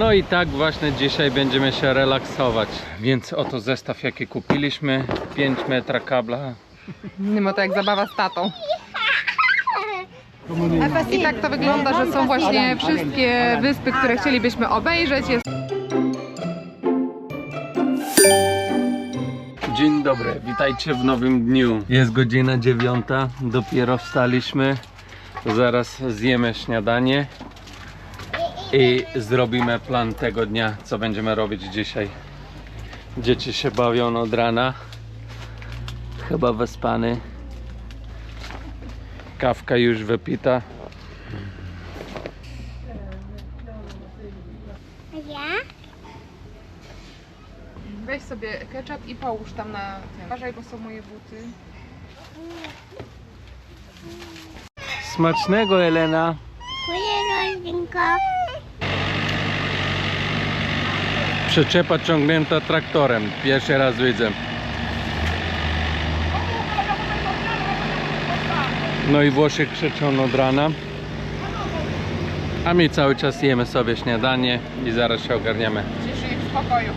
No i tak właśnie dzisiaj będziemy się relaksować. Więc oto zestaw jaki kupiliśmy. 5 metra kabla. Nie ma to jak zabawa z tatą. I tak to wygląda, że są właśnie wszystkie wyspy, które chcielibyśmy obejrzeć. Jest Dzień dobry, witajcie w nowym dniu. Jest godzina dziewiąta, dopiero wstaliśmy. Zaraz zjemy śniadanie i zrobimy plan tego dnia, co będziemy robić dzisiaj. Dzieci się bawią od rana. Chyba wyspany. Kawka już wypita. Weź sobie ketchup i połóż tam na tym. Uważaj, bo są moje buty. Smacznego Elena. Moje rodzinko. Przyczepa ciągnięta traktorem. Pierwszy raz widzę. No i Włosi krzyczą od rana. A my cały czas jemy sobie śniadanie i zaraz się ogarniemy. Ciszy w spokoju.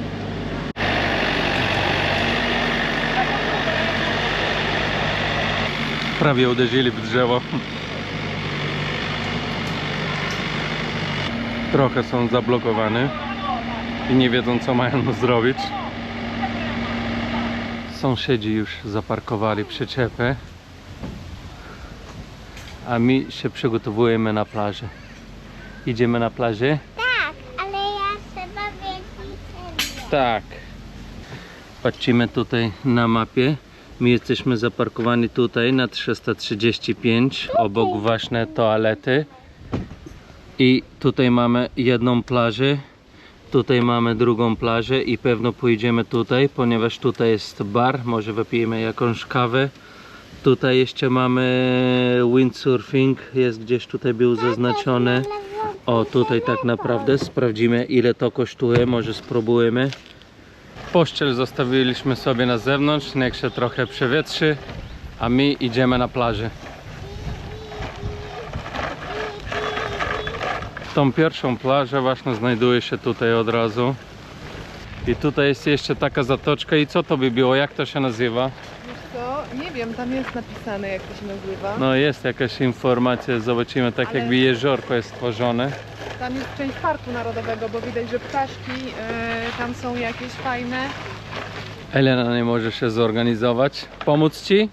Prawie uderzyli w drzewo. Trochę są zablokowane i nie wiedzą co mają zrobić. Sąsiedzi już zaparkowali przyczepę, a my się przygotowujemy na plażę. Idziemy na plażę? Tak, ale ja trzeba wiedzieć. Tak. Patrzymy tutaj na mapie. My jesteśmy zaparkowani tutaj na 335 obok właśnie toalety. I tutaj mamy jedną plażę. Tutaj mamy drugą plażę i pewno pójdziemy tutaj, ponieważ tutaj jest bar, może wypijemy jakąś kawę. Tutaj jeszcze mamy windsurfing, jest gdzieś tutaj był zaznaczony. O, tutaj tak naprawdę sprawdzimy ile to kosztuje, może spróbujemy. Pościel zostawiliśmy sobie na zewnątrz, niech się trochę przewietrzy, a my idziemy na plażę. Tą pierwszą plażę właśnie znajduje się tutaj od razu. I tutaj jest jeszcze taka zatoczka i co to by było, jak to się nazywa? Wiesz co? Nie wiem, tam jest napisane jak to się nazywa. No jest jakaś informacja, zobaczymy tak Ale- jakby jeziorko jest stworzone. Tam jest część parku narodowego, bo widać, że ptaszki e, tam są jakieś fajne. Elena nie może się zorganizować. Pomóc Ci?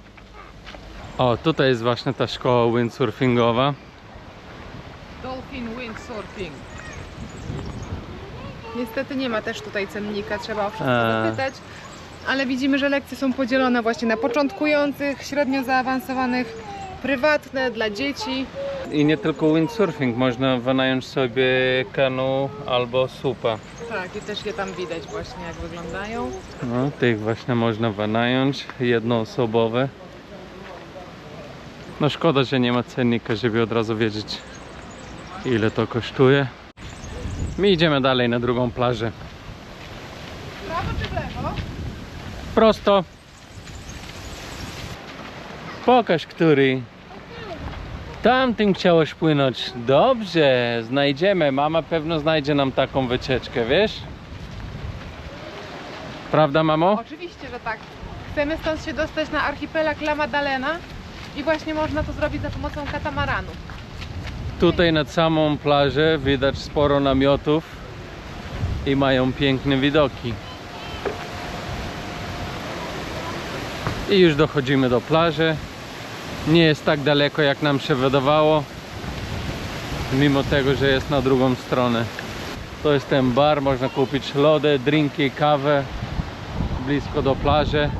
O, tutaj jest właśnie ta szkoła windsurfingowa. Dolphin Windsurfing. Niestety nie ma też tutaj cennika, trzeba o wszystko A. zapytać. Ale widzimy, że lekcje są podzielone właśnie na początkujących, średnio zaawansowanych, prywatne dla dzieci. I nie tylko windsurfing, można wynająć sobie kanu albo supa. Tak, i też je tam widać właśnie jak wyglądają. No, tych właśnie można wynająć, jednoosobowe. No szkoda, że nie ma cennika, żeby od razu wiedzieć ile to kosztuje. My idziemy dalej na drugą plażę. Prawo czy w lewo? Prosto. Pokaż, który. Tamtym chciałeś płynąć. Dobrze, znajdziemy. Mama pewno znajdzie nam taką wycieczkę, wiesz? Prawda, mamo? Oczywiście, że tak. Chcemy stąd się dostać na archipelag La Maddalena i właśnie można to zrobić za pomocą katamaranu. Tutaj nad samą plażę widać sporo namiotów i mają piękne widoki. I już dochodzimy do plaży. Nie jest tak daleko jak nam się wydawało, mimo tego, że jest na drugą stronę. To jest ten bar, można kupić lody, drinki, kawę blisko do plaży.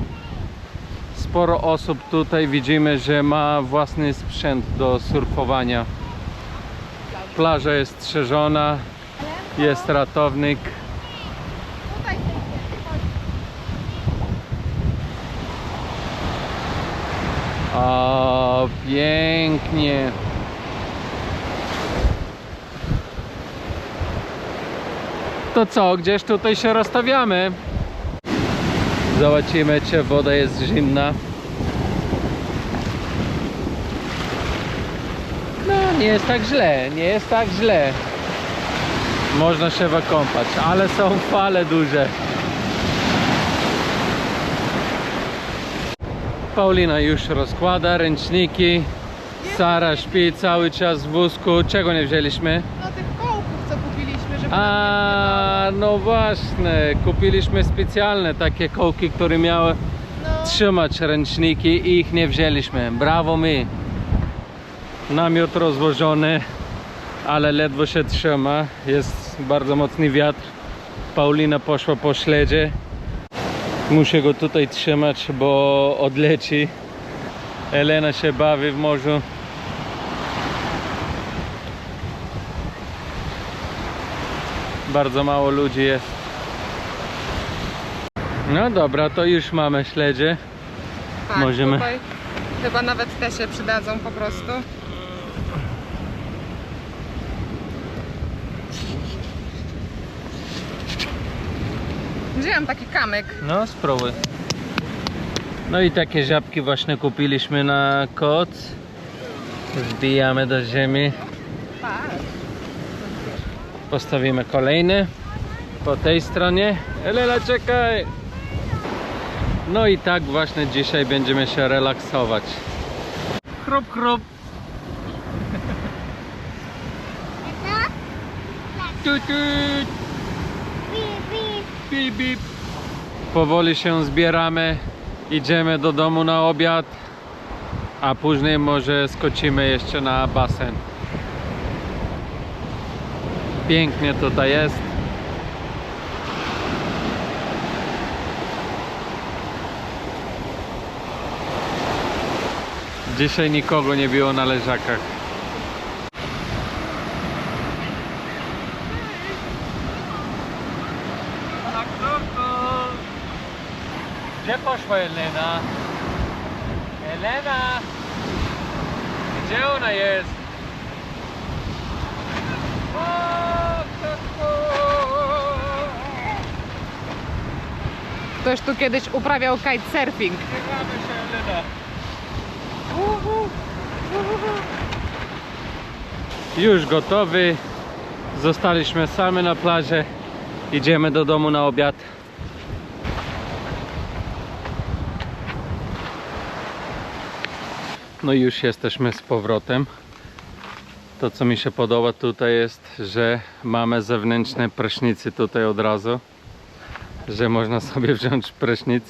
Sporo osób tutaj widzimy, że ma własny sprzęt do surfowania. Plaża jest strzeżona, jest ratownik. O, pięknie. To co, gdzieś tutaj się rozstawiamy? Zobaczymy, czy woda jest zimna. No, nie jest tak źle, nie jest tak źle. Można się wykąpać, ale są fale duże. Paulina już rozkłada ręczniki. Sara śpi cały czas w wózku. Czego nie wzięliśmy? No tych kołków, co kupiliśmy, żeby A, no właśnie, kupiliśmy specjalne takie kołki, które miały no, trzymać ręczniki i ich nie wzięliśmy. Brawo my. Namiot rozłożony, ale ledwo się trzyma. Jest bardzo mocny wiatr. Paulina poszła po śledzie. Muszę go tutaj trzymać, bo odleci. Elena się bawi w morzu. Bardzo mało ludzi jest. No dobra, to już mamy śledzie. tak, możemy- Tutaj chyba nawet te się przydadzą po prostu. Wzięłam taki kamyk. No, spróbuj. No i takie żabki właśnie kupiliśmy na koc. Wbijamy do ziemi. Postawimy kolejny po tej stronie. Elela, czekaj! No i tak właśnie dzisiaj będziemy się relaksować. Chrup, chrup. To? Tu, tu. Bip, bip. Powoli się zbieramy. Idziemy do domu na obiad. A później może skoczymy jeszcze na basen. Pięknie tutaj jest. Dzisiaj nikogo nie było na leżakach. Poszła Elena? Elena! Gdzie ona jest? O! Ktoś tu kiedyś uprawiał kitesurfing. Biegamy się Elena. Już gotowy. Zostaliśmy sami na plaży. Idziemy do domu na obiad. No i już jesteśmy z powrotem. To co mi się podoba tutaj jest, że mamy zewnętrzne prysznicy tutaj od razu. Że można sobie wziąć prysznic.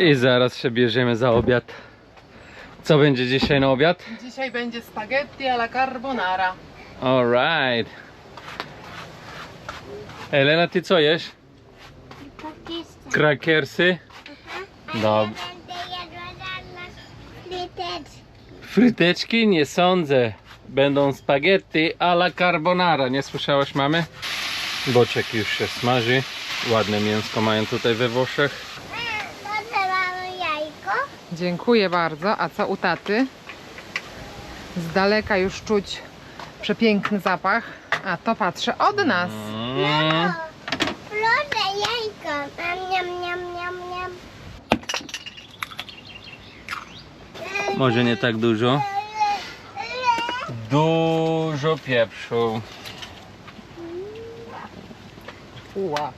I zaraz się bierzemy za obiad. Co będzie dzisiaj na obiad? Dzisiaj będzie spaghetti alla carbonara. Alright. Elena, ty co jesz? Krakersy? Dob- zaraz fryteczki. Fryteczki? Nie sądzę. Będą spaghetti alla carbonara. Nie słyszałaś mamy? Boczek już się smaży. Ładne mięsko mają tutaj we Włoszech. Dziękuję bardzo. A co u taty? Z daleka już czuć przepiękny zapach. A to patrzę od nas. Mm. Proszę jajko. Niam, niam, niam, niam, niam. Może nie tak dużo. Dużo pieprzu. Uła.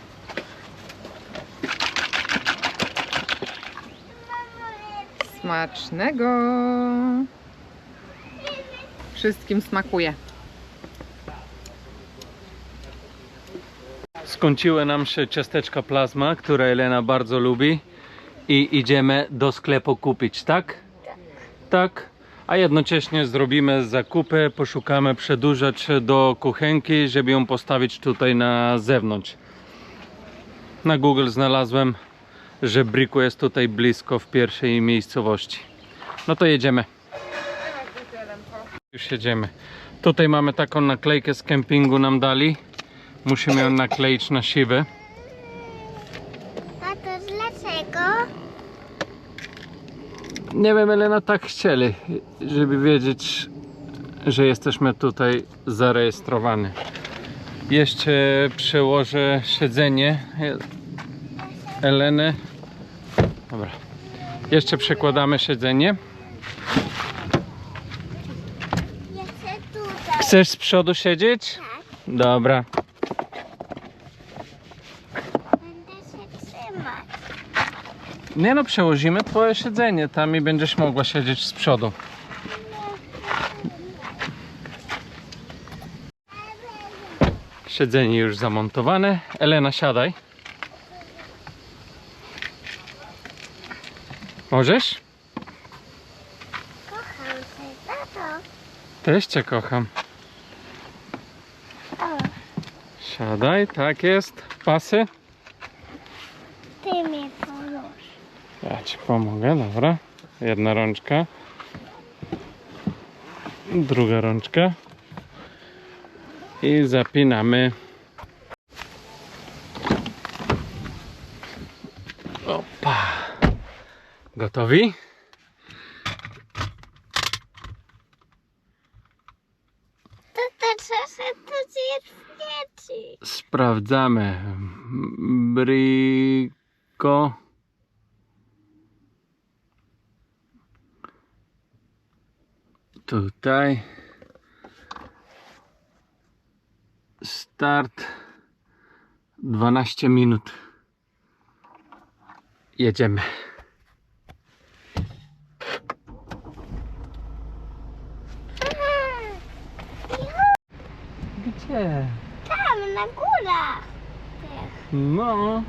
Smacznego. Wszystkim smakuje. Skończyły nam się ciasteczka plazma, które Elena bardzo lubi i idziemy do sklepu kupić, tak? Tak. A jednocześnie zrobimy zakupy, poszukamy przedłużacz do kuchenki, żeby ją postawić tutaj na zewnątrz. Na Google znalazłem, że Briku jest tutaj blisko w pierwszej miejscowości. No to jedziemy. Już jedziemy. Tutaj mamy taką naklejkę z kempingu nam dali. Musimy ją nakleić na siwy. A to dlaczego? Nie wiem, Elena tak chcieli, żeby wiedzieć, że jesteśmy tutaj zarejestrowani. Jeszcze przełożę siedzenie Eleny. Dobra. Jeszcze przekładamy siedzenie. Chcesz z przodu siedzieć? Tak. Dobra. Będę się trzymać. Nie no, przełożymy twoje siedzenie tam i będziesz mogła siedzieć z przodu. Siedzenie już zamontowane. Elena, siadaj. Możesz? Kocham cię, tato. Też cię kocham. O, Siadaj, tak jest. Pasy? ty mnie porusz. Ja ci pomogę, dobra. Jedna rączka. Druga rączka. I zapinamy. Gotowi? Sprawdzamy. Briko. Tutaj. Start. 12 minut. Jedziemy. Gdzie? Tam, na górach. Tych. No.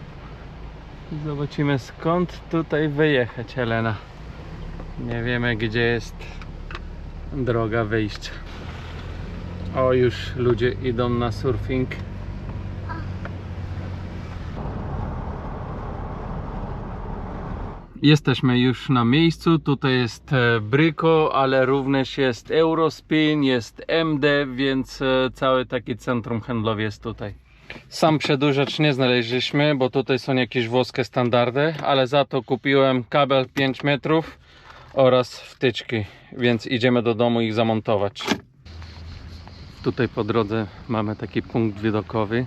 Zobaczymy skąd tutaj wyjechać, Helena. Nie wiemy gdzie jest droga wyjścia. O, już ludzie idą na surfing. Jesteśmy już na miejscu. Tutaj jest e, Bryko, ale również jest Eurospin, jest MD, więc e, cały taki centrum handlowe jest tutaj. Sam przedłużacz nie znaleźliśmy, bo tutaj są jakieś włoskie standardy, ale za to kupiłem kabel 5 metrów oraz wtyczki, więc idziemy do domu ich zamontować. Tutaj po drodze mamy taki punkt widokowy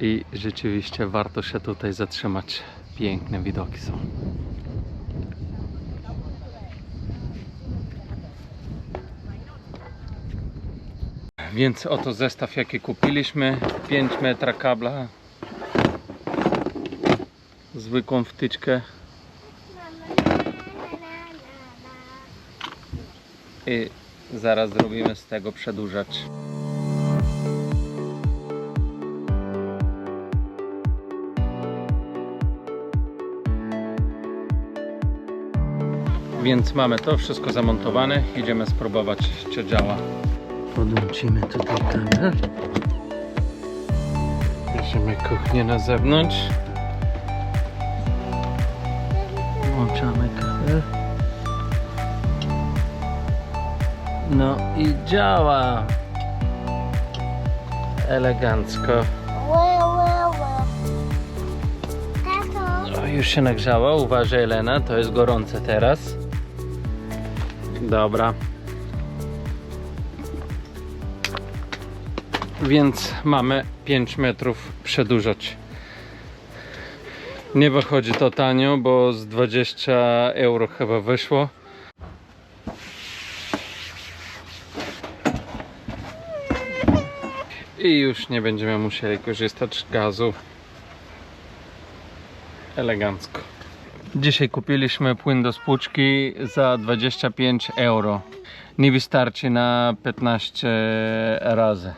i rzeczywiście warto się tutaj zatrzymać. Piękne widoki są. Więc oto zestaw jaki kupiliśmy. 5 metra kabla. Zwykłą wtyczkę. I zaraz zrobimy z tego przedłużacz więc mamy to wszystko zamontowane. Idziemy spróbować czy działa. Podłączymy tutaj kabel bierzemy kuchnię na zewnątrz. Włączamy kabel no i działa. Elegancko. Łe, łe, łe. Tato, o, już się nagrzała, uważaj Elena, to jest gorące teraz dobra. Więc mamy 5 metrów przedłużać. Nie wychodzi to tanio, bo z 20 euro chyba wyszło. I już nie będziemy musieli korzystać z gazu. Elegancko dzisiaj kupiliśmy płyn do spłuczki za 25 euro nie wystarczy na 15 razy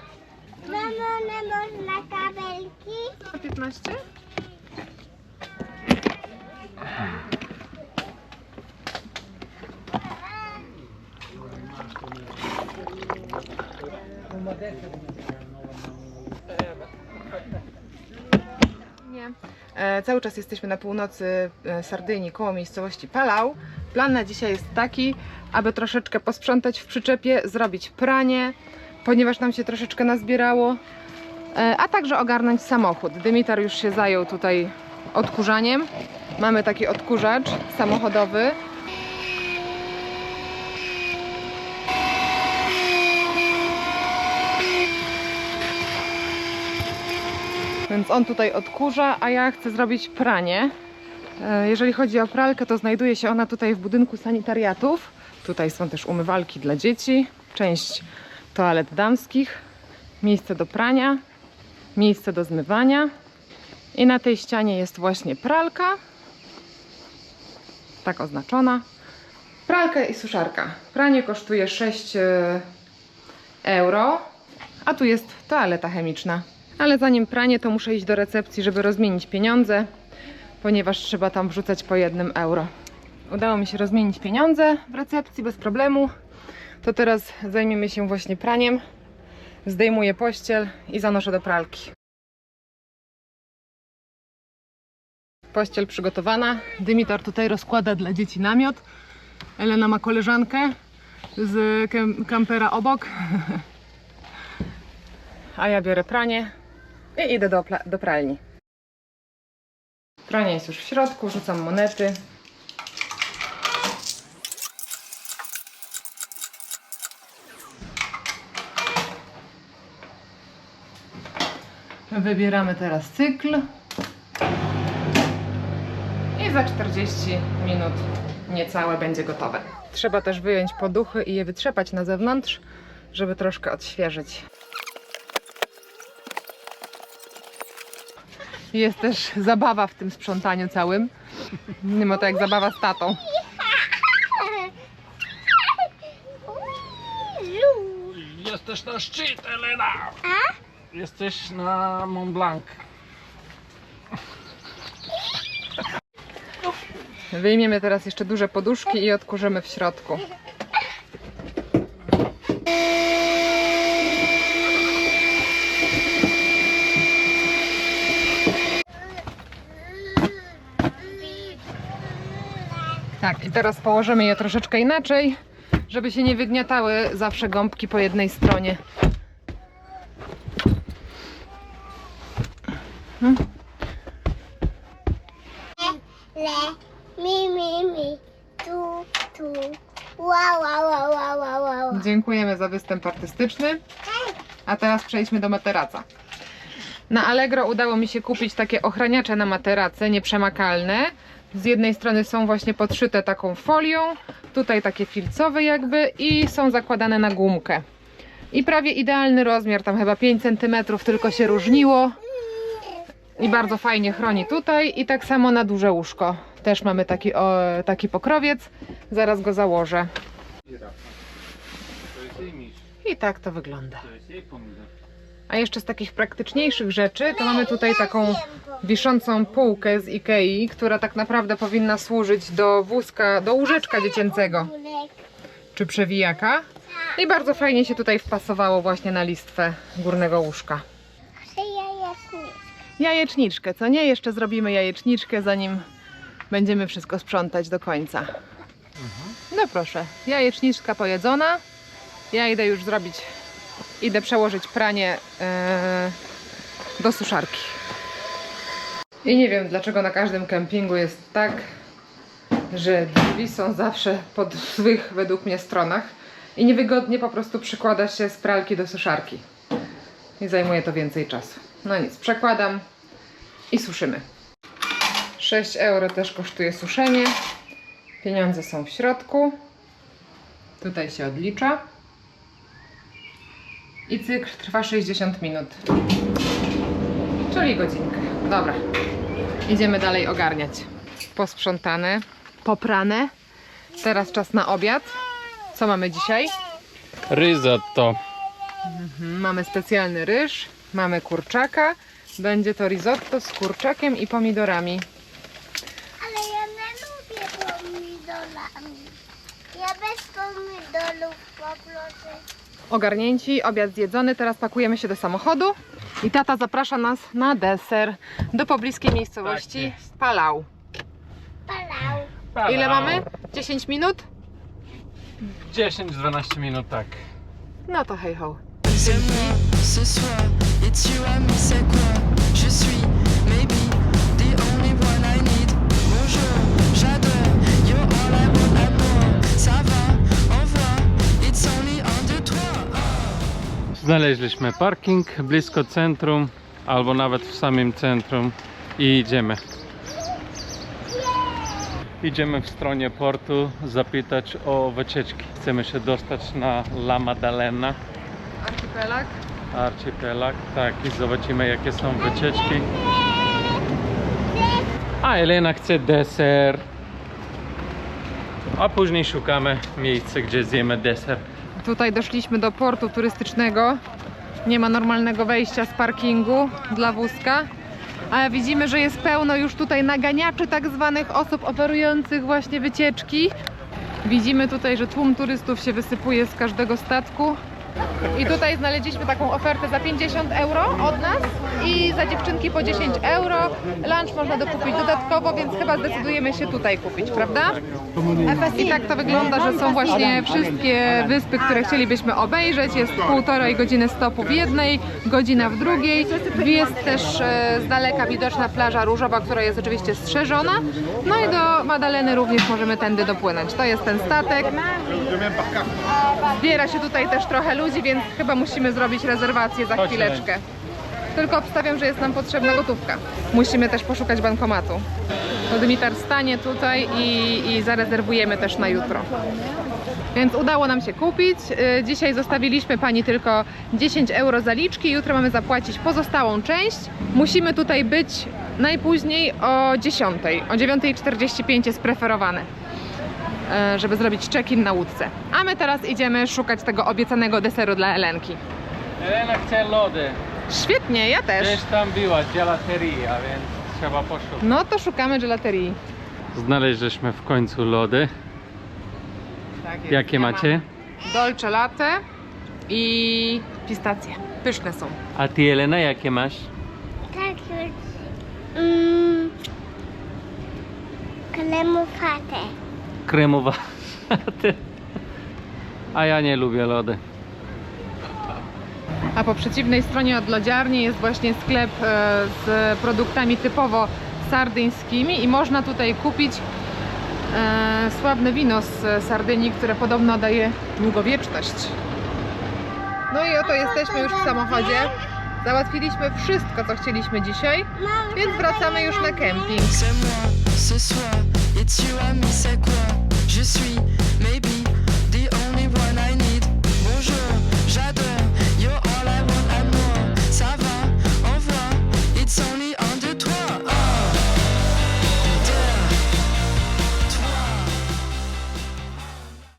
mamo, można kabelki? 15? Nie. E, cały czas jesteśmy na północy e, Sardynii, koło miejscowości Palau. Plan na dzisiaj jest taki, aby troszeczkę posprzątać w przyczepie, zrobić pranie, ponieważ nam się troszeczkę nazbierało, e, a także ogarnąć samochód. Dymitar już się zajął tutaj odkurzaniem. Mamy taki odkurzacz samochodowy. Więc on tutaj odkurza, a ja chcę zrobić pranie. E, Jeżeli chodzi o pralkę, to znajduje się ona tutaj w budynku sanitariatów. Tutaj są też umywalki dla dzieci, część toalet damskich, miejsce do prania, miejsce do zmywania. I na tej ścianie jest właśnie pralka, tak oznaczona. Pralka i suszarka. Pranie kosztuje 6 e, euro, a tu jest toaleta chemiczna. Ale zanim pranie, to muszę iść do recepcji, żeby rozmienić pieniądze, ponieważ trzeba tam wrzucać po jednym euro. Udało mi się rozmienić pieniądze w recepcji bez problemu. To teraz zajmiemy się właśnie praniem. Zdejmuję pościel i zanoszę do pralki. Pościel przygotowana. Dymitar tutaj rozkłada dla dzieci namiot. Elena ma koleżankę z kampera obok. A ja biorę pranie i idę do, do pralni. Pranie jest już w środku, rzucam monety. Wybieramy teraz cykl. I za 40 minut niecałe będzie gotowe. Trzeba też wyjąć poduchy i je wytrzepać na zewnątrz, żeby troszkę odświeżyć. Jest też zabawa w tym sprzątaniu całym. Mimo to jak zabawa z tatą. Jesteś na szczyt, Elena! Jesteś na Mont Blanc. Wyjmiemy teraz jeszcze duże poduszki i odkurzymy w środku. Teraz położymy je troszeczkę inaczej, żeby się nie wygniatały zawsze gąbki po jednej stronie. Le, mi, mi, mi, tu, tu. Wow, wow, wow, wow, wow, wow. Dziękujemy za występ artystyczny. A teraz przejdźmy do materaca. Na Allegro udało mi się kupić takie ochraniacze na materace, nieprzemakalne. Z jednej strony są właśnie podszyte taką folią, tutaj takie filcowe jakby i są zakładane na gumkę. I prawie idealny rozmiar, tam chyba 5 cm tylko się różniło. I bardzo fajnie chroni tutaj i tak samo na duże łóżko. Też mamy taki, o, taki pokrowiec. Zaraz go założę. I tak to wygląda. to jest jej pomidor. A jeszcze z takich praktyczniejszych rzeczy, to mamy tutaj taką wiszącą półkę z Ikei, która tak naprawdę powinna służyć do wózka, do łóżeczka dziecięcego czy przewijaka. I bardzo fajnie się tutaj wpasowało właśnie na listwę górnego łóżka. Jajeczniczkę, co nie? Jeszcze zrobimy jajeczniczkę, zanim będziemy wszystko sprzątać do końca. No proszę, jajeczniczka pojedzona. Ja idę już zrobić, idę przełożyć pranie e, do suszarki. I nie wiem dlaczego na każdym kempingu jest tak, że drzwi są zawsze po złych według mnie stronach i niewygodnie po prostu przykłada się z pralki do suszarki. I zajmuje to więcej czasu. No nic, przekładam i suszymy. 6 euro też kosztuje suszenie. Pieniądze są w środku. Tutaj się odlicza. I cykl trwa 60 minut. Czyli godzinkę. Dobra. Idziemy dalej ogarniać. Posprzątane, poprane. Teraz czas na obiad. Co mamy dzisiaj? Risotto. Mhm, Mamy specjalny ryż, mamy kurczaka. Będzie to risotto z kurczakiem i pomidorami. Ale ja nie lubię pomidorami. Ja bez pomidorów poproszę. Ogarnięci, obiad zjedzony, teraz pakujemy się do samochodu i tata zaprasza nas na deser do pobliskiej miejscowości Tak. Palau. Palau. Ile mamy? 10 minut? 10-12 minut, tak. No to hej ho. C'est moi Znaleźliśmy parking blisko centrum. albo nawet w samym centrum i idziemy. Idziemy w stronie portu zapytać o wycieczki. Chcemy się dostać na La Maddalena, Archipelag. archipelag, tak i zobaczymy jakie są wycieczki. A Elena chce deser. A później szukamy miejsca, gdzie zjemy deser. Tutaj doszliśmy do portu turystycznego. Nie ma normalnego wejścia z parkingu dla wózka. Ale widzimy, że jest pełno już tutaj naganiaczy tak zwanych osób oferujących właśnie wycieczki. Widzimy tutaj, że tłum turystów się wysypuje z każdego statku. I tutaj znaleźliśmy taką ofertę za 50 euro od nas i za dziewczynki po 10 euro. Lunch można dokupić dodatkowo, więc chyba zdecydujemy się tutaj kupić, prawda? I tak to wygląda, że są właśnie wszystkie wyspy, które chcielibyśmy obejrzeć. Jest półtorej godziny stopu w jednej, godzina w drugiej. Jest też e, z daleka widoczna plaża różowa, która jest oczywiście strzeżona. No i do Madaleny również możemy tędy dopłynąć. To jest ten statek. Zbiera się tutaj też trochę ludzi, więc chyba musimy zrobić rezerwację za Chodź, chwileczkę. Tylko obstawiam, że jest nam potrzebna gotówka. Musimy też poszukać bankomatu. To Dymitar stanie tutaj i, i zarezerwujemy też na jutro. Więc udało nam się kupić. Y, Dzisiaj zostawiliśmy pani tylko 10 euro zaliczki. Jutro mamy zapłacić pozostałą część. Musimy tutaj być najpóźniej o 10. O 9.45 jest preferowane, żeby zrobić check-in na łódce. A my teraz idziemy szukać tego obiecanego deseru dla Elenki. Elena chce lody. Świetnie, ja też. Gdzieś tam była gelateria, więc trzeba poszukać. No to szukamy gelaterii. Znaleźliśmy w końcu lody. Tak jest. Jakie Ja macie? Dolce latte i pistacje. Pyszne są. A ty Elena jakie masz? Tak już. Mm, kremowate. Kremowa. A ja nie lubię lody. A po przeciwnej stronie od lodziarni jest właśnie sklep e, z produktami typowo sardyńskimi i można tutaj kupić e, sławne wino z Sardynii, które podobno daje długowieczność. No i oto jesteśmy już w samochodzie. Załatwiliśmy wszystko, co chcieliśmy dzisiaj, więc wracamy już na kemping. Et tu as mis c'est quoi? Je suis, maybe